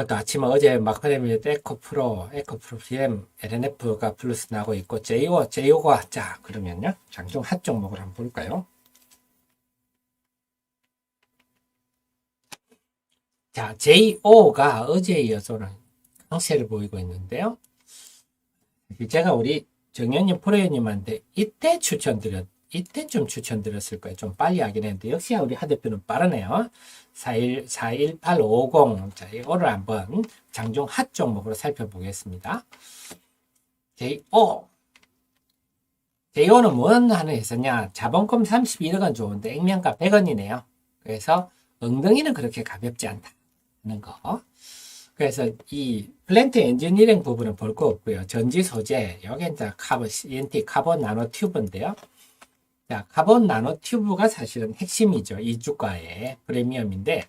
오늘도 아침에 어제 마크데미에 에코 프로, 에코 프로 PM, LNF가 플러스 나고 있고, JO, JO가, 자, 그러면요. 장중 핫 종목을 한번 볼까요? 자, JO가 어제에 이어서는 강세를 보이고 있는데요. 제가 우리 정현님 프로님한테 이때 추천드렸, 이때 좀 추천드렸을 거예요. 좀 빨리 하긴 했는데, 역시 우리 하 대표는 빠르네요. 41, 41850. 자, 이거를 한번 장중 핫 종목으로 살펴보겠습니다. JO. JO는 뭔 하는 회사냐? 자본금 31억은 좋은데, 액면가 100원이네요. 그래서 엉덩이는 그렇게 가볍지 않다는 거. 그래서 이 플랜트 엔지니어링 부분은 볼 거 없고요. 전지 소재, 여기 이제 카본, CNT 카본 나노 튜브인데요. 자, 카본 나노 튜브가 사실은 핵심이죠. 이 주가의 프리미엄인데,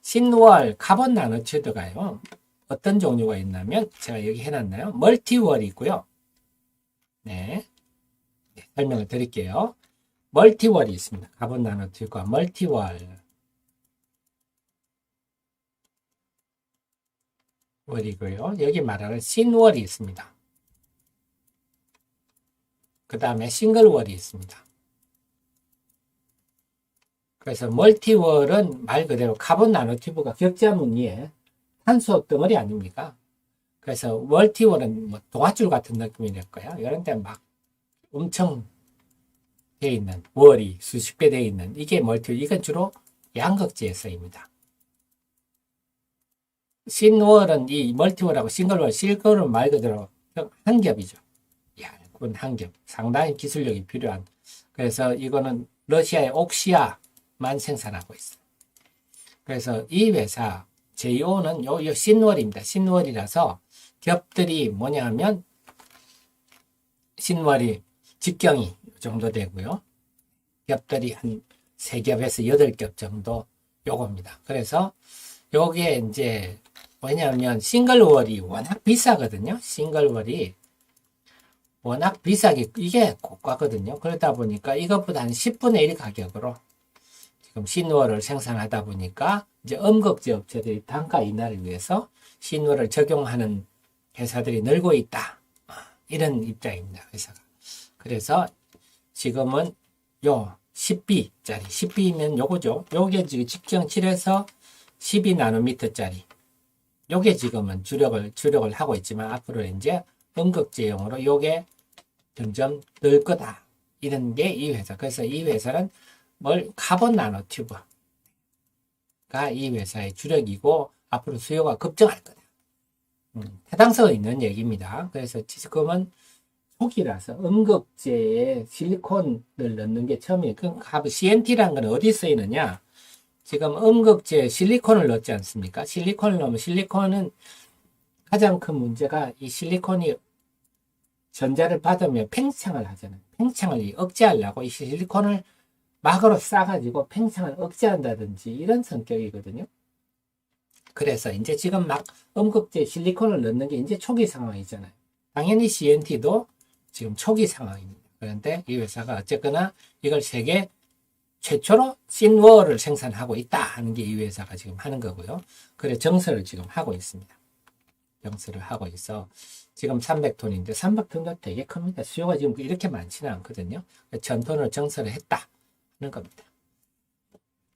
신월 카본 나노 튜브가요. 어떤 종류가 있냐면, 제가 여기 해놨나요? 멀티월이고요. 네. 네, 설명을 드릴게요. 멀티월이 있습니다. 카본 나노 튜브가 멀티월. 월이고요. 여기 말하는 신월이 있습니다. 그 다음에 싱글월이 있습니다. 그래서 멀티월은 말 그대로 카본 나노튜브가 격자무늬의 탄소 덩어리 아닙니까? 그래서 멀티월은 뭐 동아줄 같은 느낌이 될 거야. 이런 데 막 엄청 돼 있는 월이 수십 개돼 있는 이게 멀티월. 이건 주로 양극재에 쓰입니다. 신월은 이 멀티월하고 싱글월, 싱글월은 말 그대로 한 겹이죠. 얇은 한 겹. 상당히 기술력이 필요한. 그래서 이거는 러시아의 옥시아 만 생산하고 있어요. 그래서 이 회사 JO는 요, 요 신월입니다. 신월이라서 겹들이 뭐냐 하면 신월이 직경이 이 정도 되고요. 겹들이 한 3겹에서 8겹 정도 요겁니다. 그래서 요게 이제 왜냐하면 싱글월이 워낙 비싸거든요. 싱글월이 워낙 비싸게 이게 고가거든요. 그러다 보니까 이것보다 한 10분의 1 가격으로 지금 신월을 생산하다 보니까 이제 음극재 업체들이 단가 인하를 위해서 신월을 적용하는 회사들이 늘고 있다. 이런 입장입니다. 회사가. 그래서 지금은 요 10B짜리 10B면 요거죠. 요게 지금 직경 7에서 12 나노미터짜리 요게 지금은 주력을 주력을 하고 있지만 앞으로 이제 음극재용으로 요게 점점 늘 거다. 이런 게 이 회사. 그래서 이 회사는 뭘 카본 나노 튜브가 이 회사의 주력이고 앞으로 수요가 급증할 거다. 음, 해당성 있는 얘기입니다. 그래서 지금은 초기라서 음극재에 실리콘을 넣는 게 처음이에요. 그럼 CNT라는 건 어디 쓰이느냐? 지금 음극재 실리콘을 넣지 않습니까? 실리콘을 넣으면 실리콘은 가장 큰 문제가 이 실리콘이 전자를 받으면 팽창을 하잖아요. 팽창을 억제하려고 이 실리콘을 막으로 싸가지고 팽창을 억제한다든지 이런 성격이거든요. 그래서 이제 지금 막 음극재 실리콘을 넣는 게 이제 초기 상황이잖아요. 당연히 CNT도 지금 초기 상황입니다. 그런데 이 회사가 어쨌거나 이걸 세계 최초로 신월을 생산하고 있다 하는 게 이 회사가 지금 하는 거고요. 그래 정설을 지금 하고 있습니다. 정설을 하고 있어 지금 300톤인데 300톤도 되게 큽니다. 수요가 지금 이렇게 많지는 않거든요. 전톤을 정설을 했다 하는 겁니다.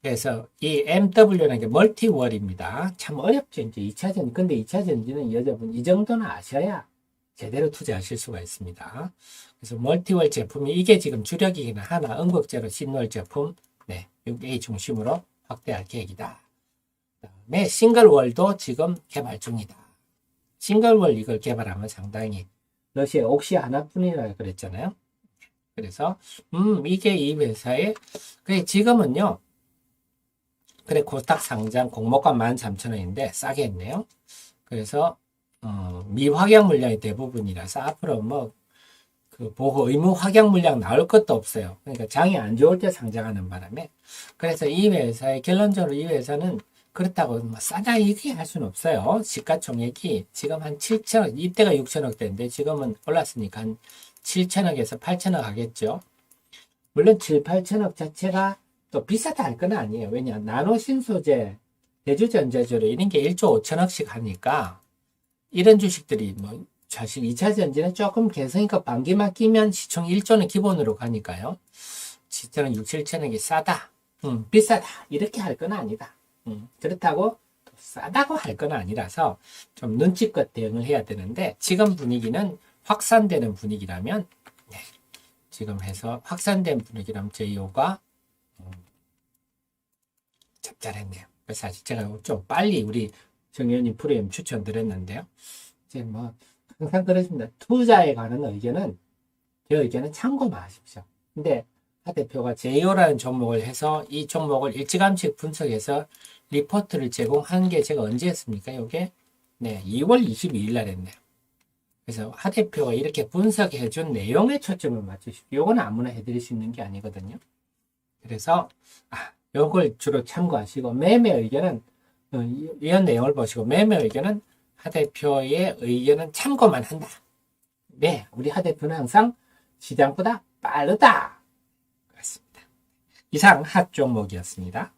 그래서 이 MW라는 게 멀티월입니다. 참 어렵죠. 이제 2차 전지. 근데 2차 전지는 여러분 이 정도는 아셔야 제대로 투자하실 수가 있습니다. 그래서 멀티월 제품이 이게 지금 주력이긴 하나 음극재로 신월 제품 네, 6A 중심으로 확대할 계획이다. 그다음에 싱글월도 지금 개발 중이다. 싱글월 이걸 개발하면 상당히 러시아 옥시 하나뿐이라 그랬잖아요. 그래서 음 이게 이 회사의 그래 지금은요. 그래 코스닥 상장 공모가 13,000원인데 싸게 했네요. 그래서 어, 미확약 물량이 대부분이라서 앞으로 뭐, 그 보호 의무 확약 물량 나올 것도 없어요. 그러니까 장이 안 좋을 때 상장하는 바람에. 그래서 이 회사의 결론적으로 이 회사는 그렇다고 뭐 싸다 이렇게 할 수는 없어요. 시가총액이 지금 한 7천억, 이때가 6천억대인데 지금은 올랐으니까 한 7천억에서 8천억 하겠죠. 물론 7, 8천억 자체가 또 비싸다 할 건 아니에요. 왜냐, 나노 신소재 대주전자주로 이런 게 1조 5천억씩 하니까 이런 주식들이 뭐 사실 2차 전지는 조금 개성이니까 반기만 끼면 시총 1조는 기본으로 가니까요. 시세는 6, 7천억이 싸다. 음, 비싸다. 이렇게 할 건 아니다. 음, 그렇다고 또 싸다고 할 건 아니라서 좀 눈치껏 대응을 해야 되는데 지금 분위기는 확산되는 분위기라면 네, 지금 해서 확산된 분위기라면 제이오가 음, 짭짤했네요. 그래서 사실 제가 좀 빨리 우리 정의원님 프로그램 추천드렸는데요. 이제 뭐 항상 그렇습니다. 투자에 관한 의견은 제 의견은 참고만 하십시오. 근데 하 대표가 제이오라는 종목을 해서 이 종목을 일찌감치 분석해서 리포트를 제공한 게 제가 언제 했습니까? 이게 네 2월 22일 날 했네요. 그래서 하 대표가 이렇게 분석해 준 내용에 초점을 맞추십시오. 요건 아무나 해드릴 수 있는 게 아니거든요. 그래서 아, 요걸 주로 참고하시고 매매 의견은 어, 이- 이런 내용을 보시고 매매 의견은 하 대표의 의견은 참고만 한다. 네, 우리 하 대표는 항상 시장보다 빠르다. 그렇습니다. 이상 핫 종목이었습니다.